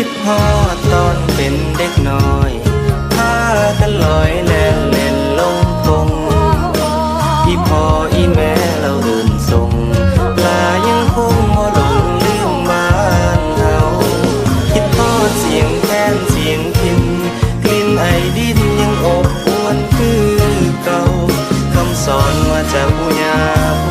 คิดพอตอนเป็นเด็กน้อยพากันลอยแล่นเล่นลงคงอีพออีแม่เราเดินส่งลายังคงบ่หลงเลืมบ้านเฮาคิดทอดเสียงแค้นเสียงพินกลิ่นไอดินยังอบอวนคือเก่าคำสอนว่าจะผู้า